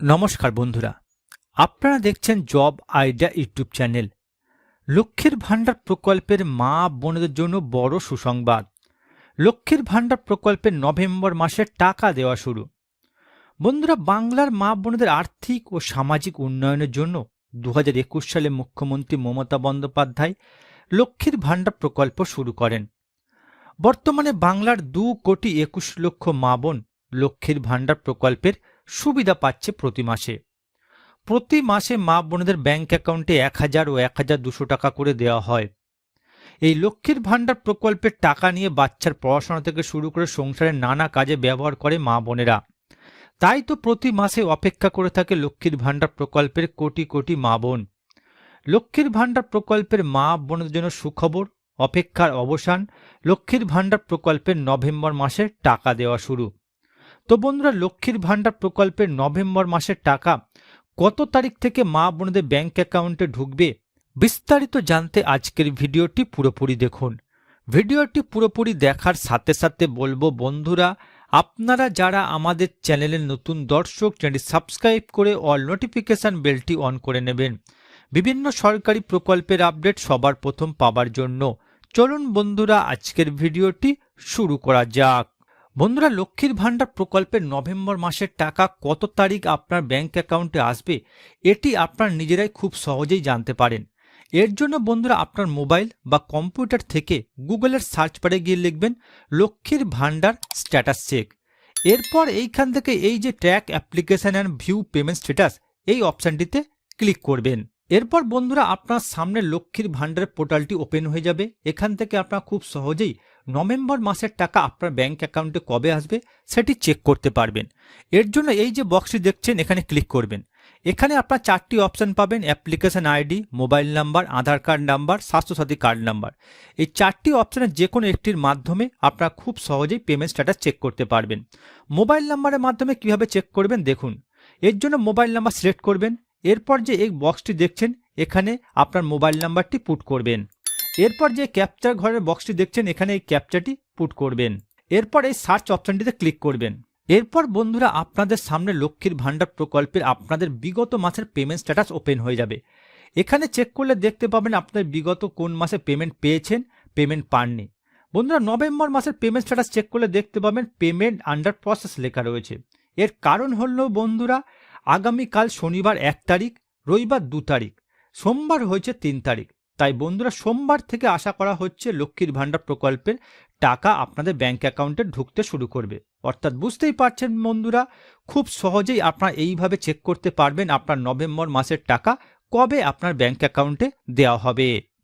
নমস্কার বন্ধুরা, আপনারা দেখছেন জব আইডিয়া ইউটিউব চ্যানেল। লক্ষ্মীর ভাণ্ডার প্রকল্পের মা বোনদের জন্য বড় সুসংবাদ। লক্ষ্মীর ভাণ্ডার প্রকল্পের নভেম্বর মাসে টাকা দেওয়া শুরু। বন্ধুরা, বাংলার মা বোনদের আর্থিক ও সামাজিক উন্নয়নের জন্য দু হাজার একুশ সালে মুখ্যমন্ত্রী মমতা বন্দ্যোপাধ্যায় লক্ষ্মীর ভাণ্ডার প্রকল্প শুরু করেন। বর্তমানে বাংলার দু কোটি একুশ লক্ষ মা বোন লক্ষ্মীর ভাণ্ডার প্রকল্পের সুবিধা পাচ্ছে প্রতি মাসে। প্রতি মাসে মা বোনদের ব্যাংক অ্যাকাউন্টে এক হাজার ও এক হাজার দুশো টাকা করে দেওয়া হয়। এই লক্ষ্মীর ভাণ্ডার প্রকল্পের টাকা নিয়ে বাচ্চার পড়াশোনা থেকে শুরু করে সংসারের নানা কাজে ব্যবহার করে মা বোনেরা। তাই তো প্রতি মাসে অপেক্ষা করে থাকে লক্ষ্মীর ভাণ্ডার প্রকল্পের কোটি কোটি মা বোন। লক্ষ্মীর ভাণ্ডার প্রকল্পের মা বোনদের জন্য সুখবর, অপেক্ষার অবসান, লক্ষ্মীর ভাণ্ডার প্রকল্পের নভেম্বর মাসে টাকা দেওয়া শুরু। তো বন্ধুরা, লক্ষ্মীর ভাণ্ডার প্রকল্পের নভেম্বর মাসের টাকা কত তারিখ থেকে মা বোনদের ব্যাংক অ্যাকাউন্টে ঢুকবে, বিস্তারিত জানতে আজকের ভিডিওটি পুরোপুরি দেখুন। ভিডিওটি পুরোপুরি দেখার সাথে সাথে বলব, বন্ধুরা, আপনারা যারা আমাদের চ্যানেলের নতুন দর্শক, চ্যানেলটি সাবস্ক্রাইব করে অল নোটিফিকেশান বেলটি অন করে নেবেন। বিভিন্ন সরকারি প্রকল্পের আপডেট সবার প্রথম পাবার জন্য। চলুন বন্ধুরা, আজকের ভিডিওটি শুরু করা যাক। বন্ধুরা, লক্ষ্মীর ভাণ্ডার প্রকল্পের নভেম্বর মাসের টাকা কত তারিখ আপনার ব্যাংক অ্যাকাউন্টে আসবে, এটি আপনার নিজেরাই খুব সহজেই জানতে পারেন। এর জন্য বন্ধুরা, আপনার মোবাইল বা কম্পিউটার থেকে গুগলের সার্চ বারে গিয়ে লিখবেন, লক্ষ্মীর ভাণ্ডার স্ট্যাটাস চেক। এরপর এইখান থেকে এই যে track, application and view payment status, এই অপশানটিতে ক্লিক করবেন। এরপর বন্ধুরা, আপনার সামনে লক্ষ্মীর ভাণ্ডারের পোর্টালটি ওপেন হয়ে যাবে। এখান থেকে আপনার খুব সহজেই নভেম্বর মাসের টাকা আপনার ব্যাংক অ্যাকাউন্টে কবে আসবে, সেটি চেক করতে পারবেন। এর জন্য এই যে বক্সটি দেখছেন, এখানে ক্লিক করবেন। এখানে আপনার চারটি অপশান পাবেন application ID mobile number Aadhaar card number Swasthyasathi card number এই চারটি অপশানের যে কোনো একটির মাধ্যমে আপনারা খুব সহজেই পেমেন্ট স্ট্যাটাস চেক করতে পারবেন। মোবাইল নাম্বারের মাধ্যমে কীভাবে চেক করবেন, দেখুন। এর জন্য মোবাইল নাম্বার সিলেক্ট করবেন। এরপর যে এই বক্সটি দেখছেন, এখানে আপনার মোবাইল নাম্বারটি পুট করবেন। এরপর যে ক্যাপচার ঘরের বক্সটি দেখছেন, এখানে এই ক্যাপচারটি পুট করবেন। এরপর এই সার্চ অপশনটিতে ক্লিক করবেন। এরপর বন্ধুরা, আপনাদের সামনে লক্ষ্মীর ভাণ্ডার প্রকল্পের আপনাদের বিগত মাসের পেমেন্ট স্ট্যাটাস ওপেন হয়ে যাবে। এখানে চেক করলে দেখতে পাবেন আপনার বিগত কোন মাসে পেমেন্ট পেয়েছেন পেমেন্ট পাননি। বন্ধুরা, নভেম্বর মাসের পেমেন্ট স্ট্যাটাস চেক করলে দেখতে পাবেন পেমেন্ট আন্ডার প্রসেস লেখা রয়েছে। এর কারণ হলো বন্ধুরা, আগামীকাল শনিবার এক তারিখ, রবিবার দু তারিখ, সোমবার হয়েছে তিন তারিখ। তাই বন্ধুরা সোমবার থেকে আশা করা হচ্ছে লক্ষ্মীর ভাণ্ডার প্রকল্পের টাকা আপনাদের ব্যাঙ্ক অ্যাকাউন্টে ঢুকতে শুরু করবে। অর্থাৎ বুঝতেই পারছেন বন্ধুরা, খুব সহজেই আপনারা এইভাবে চেক করতে পারবেন আপনার নভেম্বর মাসের টাকা কবে আপনার ব্যাঙ্ক অ্যাকাউন্টে দেওয়া হবে।